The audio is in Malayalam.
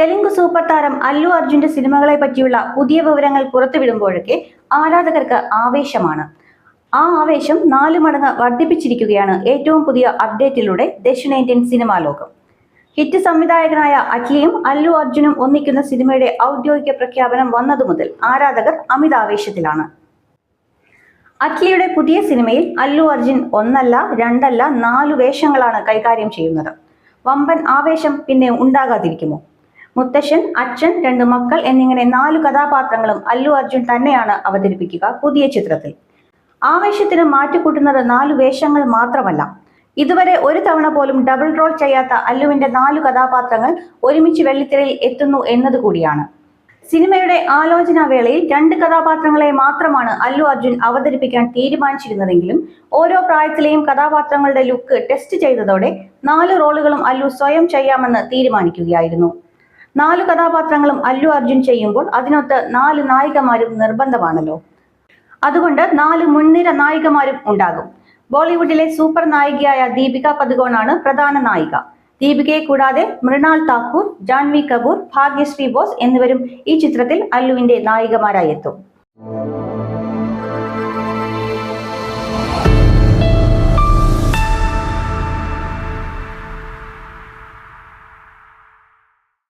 തെലുങ്ക് സൂപ്പർ താരം അല്ലു അർജുന്റെ സിനിമകളെ പറ്റിയുള്ള പുതിയ വിവരങ്ങൾ പുറത്തുവിടുമ്പോഴൊക്കെ ആരാധകർക്ക് ആവേശമാണ്. ആ ആവേശം നാല് മടങ്ങ് വർദ്ധിപ്പിച്ചിരിക്കുകയാണ് ഏറ്റവും പുതിയ അപ്ഡേറ്റിലൂടെ ദക്ഷിണേന്ത്യൻ സിനിമാ ലോകം. ഹിറ്റ് സംവിധായകനായ അറ്റ്ലിയും അല്ലു അർജുനും ഒന്നിക്കുന്ന സിനിമയുടെ ഔദ്യോഗിക പ്രഖ്യാപനം വന്നതു മുതൽ ആരാധകർ അമിതാവേശത്തിലാണ്. അറ്റ്ലിയുടെ പുതിയ സിനിമയിൽ അല്ലു അർജുൻ ഒന്നല്ല രണ്ടല്ല നാലു വേഷങ്ങളാണ് കൈകാര്യം ചെയ്യുന്നത്. വമ്പൻ ആവേശം പിന്നെ ഉണ്ടാകാതിരിക്കുമോ? മുത്തശ്ശൻ അച്ഛൻ രണ്ട് മക്കൾ എന്നിങ്ങനെ നാല് കഥാപാത്രങ്ങളും അല്ലു അർജുൻ തന്നെയാണ് അവതരിപ്പിക്കുക പുതിയ ചിത്രത്തിൽ. ആവേശത്തിന് മാറ്റിക്കൂട്ടുന്നത് നാലു വേഷങ്ങൾ മാത്രമല്ല. ഇതുവരെ ഒരു തവണ പോലും ഡബിൾ റോൾ ചെയ്യാത്ത അല്ലുവിന്റെ നാലു കഥാപാത്രങ്ങൾ ഒരുമിച്ച് വെള്ളിത്തിരയിൽ എത്തുന്നു എന്നതുകൂടിയാണ് സിനിമയുടെ ആലോചനാ വേളയിൽ രണ്ട് കഥാപാത്രങ്ങളെ മാത്രമാണ് അല്ലു അർജുൻ അവതരിപ്പിക്കാൻ തീരുമാനിച്ചിരുന്നതെങ്കിലും ഓരോ പ്രായത്തിലെയും കഥാപാത്രങ്ങളുടെ ലുക്ക് ടെസ്റ്റ് ചെയ്തതോടെ നാല് റോളുകളും അല്ലു സ്വയം ചെയ്യാമെന്ന് തീരുമാനിക്കുകയായിരുന്നു. നാല് കഥാപാത്രങ്ങളും അല്ലു അർജുൻ ചെയ്യുമ്പോൾ അതിനൊത്ത് നാല് നായികമാരും നിർബന്ധമാണല്ലോ. അതുകൊണ്ട് നാല് മുൻനിര നായികമാരും ഉണ്ടാകും. ബോളിവുഡിലെ സൂപ്പർ നായികയായ ദീപിക പദുകോണാണ് പ്രധാന നായിക. ദീപികയെ കൂടാതെ മൃണാൾ താക്കൂർ ജാൻവി കപൂർ ഭാഗ്യശ്രീ ബോസ് എന്നിവരും ഈ ചിത്രത്തിൽ അല്ലുവിന്റെ നായികമാരായി എത്തും